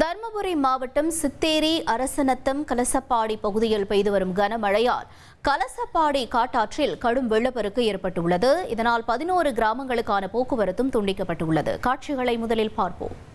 தருமபுரி மாவட்டம் சித்தேரி அரசநத்தம் கலசப்பாடி பகுதியில் பெய்து வரும் கனமழையால் கலசப்பாடி காட்டாற்றில் கடும் வெள்ளப்பெருக்கு ஏற்பட்டுள்ளது. இதனால் பதினோரு கிராமங்களுக்கான போக்குவரத்தும் துண்டிக்கப்பட்டுள்ளது. காட்சிகளை முதலில் பார்ப்போம்.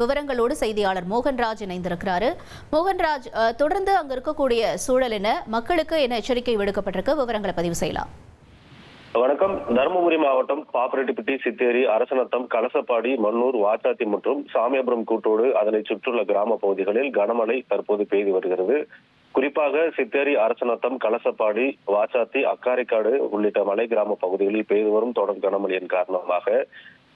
விவரங்களோடு செய்தியாளர் மோகன்ராஜ் இணைந்திருக்கிறாரு. மோகன்ராஜ் தொடர்ந்து அங்க இருக்கக்கூடிய சூழல் என்ன? மக்களுக்கு என்ன எச்சரிக்கை விடுக்கப்பட்டிருக்கு? விவரங்களை பதிவு செய்யலாம். வணக்கம். தருமபுரி மாவட்டம் பாப்பரெட்டிப்பட்டி சித்தேரி அரசநத்தம் கலசப்பாடி மன்னூர் வாச்சாத்தி மற்றும் சாமியாபுரம் கூட்டோடு அதனை சுற்றுள்ள கிராம பகுதிகளில் கனமழை தற்போது பெய்து வருகிறது. குறிப்பாக சித்தேரி அரசநத்தம் கலசப்பாடி வாச்சாத்தி அக்காரைக்காடு உள்ளிட்ட மலை கிராம பகுதிகளில் பெய்து வரும் தொடர் கனமழையின் காரணமாக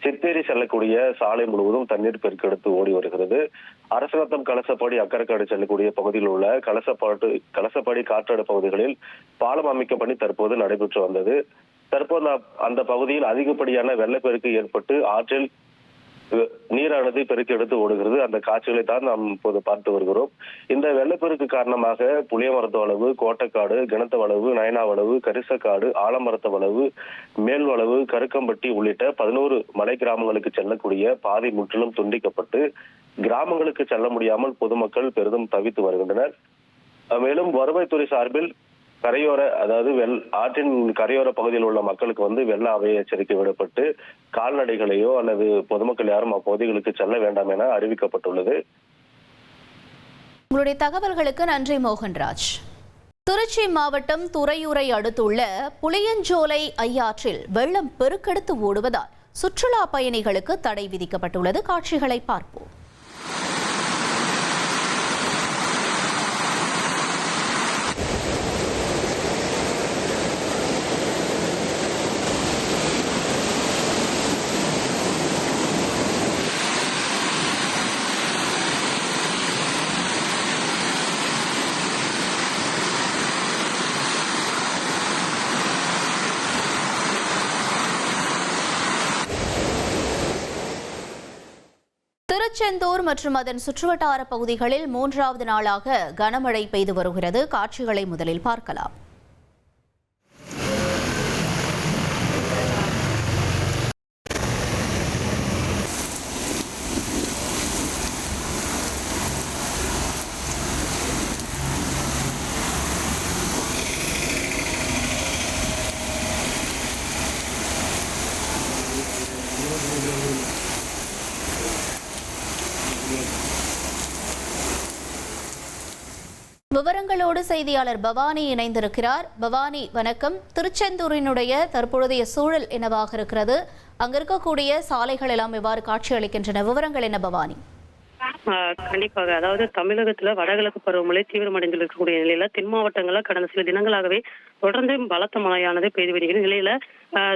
சித்தேரி செல்லக்கூடிய சாலை முழுவதும் தண்ணீர் பெருக்கெடுத்து ஓடி வருகிறது. அரசநத்தம் கலசப்பாடி அக்கரைக்காடு செல்லக்கூடிய பகுதியில் உள்ள கலசப்பாட்டு கலசப்பாடி காற்றாடு பகுதிகளில் பாலம் அமைக்கும் பணி தற்போது நடைபெற்று வந்தது. தற்போது அந்த- அந்த பகுதியில் அதிகப்படியான வெள்ளப்பெருக்கு ஏற்பட்டு ஆற்றில் நீரானது பெருக்கெடுத்து ஓடுகிறது. அந்த காட்சிகளை தான் நாம் இப்போது பார்த்து வருகிறோம். இந்த வெள்ளப்பெருக்கு காரணமாக புளியமரத்து வளவு கோட்டைக்காடு கிணத்து வளவு நயனா வளவு கரிசக்காடு ஆலமரத்து வளவு மேல் வளவு கருக்கம்பட்டி உள்ளிட்ட பதினோரு மலை கிராமங்களுக்கு செல்லக்கூடிய பாதை முற்றிலும் துண்டிக்கப்பட்டு கிராமங்களுக்கு செல்ல முடியாமல் பொதுமக்கள் பெரிதும் தவித்து வருகின்றனர். மேலும் வருவாய்த்துறை சார்பில் கரையோர அதாவது வெள் ஆற்றின் கரையோர பகுதியில் உள்ள மக்களுக்கு வந்து வெள்ள அபாய எச்சரிக்கை விடப்பட்டு கால்நடைகளையோ அல்லது பொதுமக்கள் யாரும் அப்பகுதிகளுக்கு செல்ல வேண்டாம் என அறிவிக்கப்பட்டுள்ளது. உங்களுடைய தகவல்களுக்கு நன்றி மோகன்ராஜ். திருச்சி மாவட்டம் துறையூரை அடுத்துள்ள புளியஞ்சோலை ஐயாற்றில் வெள்ளம் பெருக்கெடுத்து ஓடுவதால் சுற்றுலா பயணிகளுக்கு தடை விதிக்கப்பட்டுள்ளது. காட்சிகளை பார்ப்போம். திருச்செந்தூர் மற்றும் அதன் சுற்றுவட்டார பகுதிகளில் மூன்றாவது நாளாக கனமழை பெய்து வருகிறது. காட்சிகளை முதலில் பார்க்கலாம். விவரங்களோடு செய்தியாளர் பவானி இணைந்திருக்கிறார். பவானி வணக்கம். திருச்செந்தூரினுடைய தற்பொழுதைய சூழல் என்னவாக இருக்கிறது? அங்க இருக்கக்கூடிய சாலைகள் எல்லாம் எவ்வாறு காட்சியளிக்கின்றன? விவரங்கள் என்ன பவானி? கண்டிப்பாக. அதாவது தமிழகத்துல வடகிழக்கு பருவமழை தீவிரமடைந்து இருக்கக்கூடிய நிலையில தென் மாவட்டங்கள்ல கடந்த சில தினங்களாகவே தொடர்ந்து பலத்த மழையானது பெய்து வருகிறது. நிலையில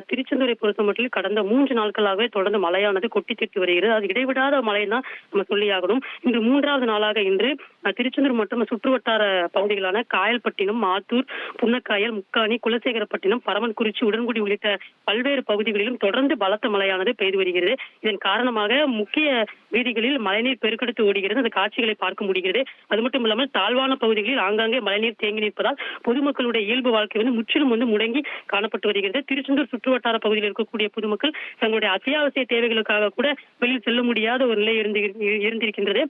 திருச்செந்தூரை பொறுத்த மட்டும் கடந்த மூன்று நாட்களாகவே தொடர்ந்து மழையானது கொட்டி தீர்த்து வருகிறது. அது இடைவிடாத மழை தான் நம்ம சொல்லியாகணும். இன்று மூன்றாவது நாளாக இன்று திருச்செந்தூர் மற்றும் சுற்றுவட்டார பகுதிகளான காயல்பட்டினம் ஆத்தூர் புன்னக்காயல் முக்காணி குலசேகரப்பட்டினம் பரமன்குறிச்சி உடன்குடி உள்ளிட்ட பல்வேறு பகுதிகளிலும் தொடர்ந்து பலத்த மழையானது பெய்து வருகிறது. இதன் காரணமாக முக்கிய வீதிகளில் மழைநீர் பெருக்கெடுத்து ஓடுகிறது அந்த காட்சிகளை பார்க்க முடிகிறது. அது மட்டும் இல்லாமல் தாழ்வான பகுதிகளில் ஆங்காங்கே மழைநீர் தேங்கி நிற்பதால் பொதுமக்களுடைய இயல்பு வாழ்க்கை வந்து முற்றிலும் வந்து முடங்கி காணப்பட்டு வருகிறது. திருச்செந்தூர் சுற்றுவட்டார பகுதியில் இருக்கக்கூடிய பொதுமக்கள் தங்களுடைய அத்தியாவசிய தேவைகளுக்காக கூட வெளியில் செல்ல முடியாத ஒரு நிலை இருந்து இருந்திருக்கின்றது.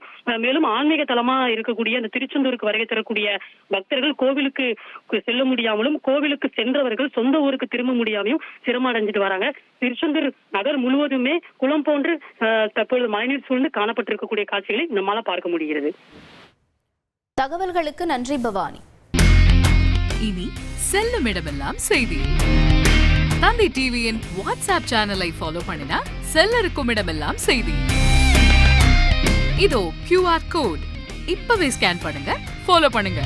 மேலும் ஆன்மீக தலமா இருக்கக்கூடிய அந்த திருச்செந்தூருக்கு வருகை தரக்கூடிய பக்தர்கள் கோவிலுக்கு செல்ல முடியாமலும் கோவிலுக்கு சென்றவர்கள் சொந்த ஊருக்கு திரும்ப முடியாமையும் சிரமடைஞ்சிட்டு வராங்க. திருச்செந்தூர் நகர் முழுவதுமே குளம் போன்று தற்பொழுது மழைநீர் சூழ்ந்து காணப்பட்டிருக்கக்கூடிய காட்சிகளை நம்மால பார்க்க முடிகிறது. தகவல்களுக்கு நன்றி பவானி. இனி செல்லும் இடமெல்லாம் செய்தி. தந்தி டிவியின் வாட்ஸ்அப் சேனலை ஃபாலோ பண்ணினா செல்ல இருக்கும் இடமெல்லாம் செய்தி. இதோ கியூஆர் கோட் இப்பவே ஸ்கேன் பண்ணுங்க ஃபாலோ பண்ணுங்க.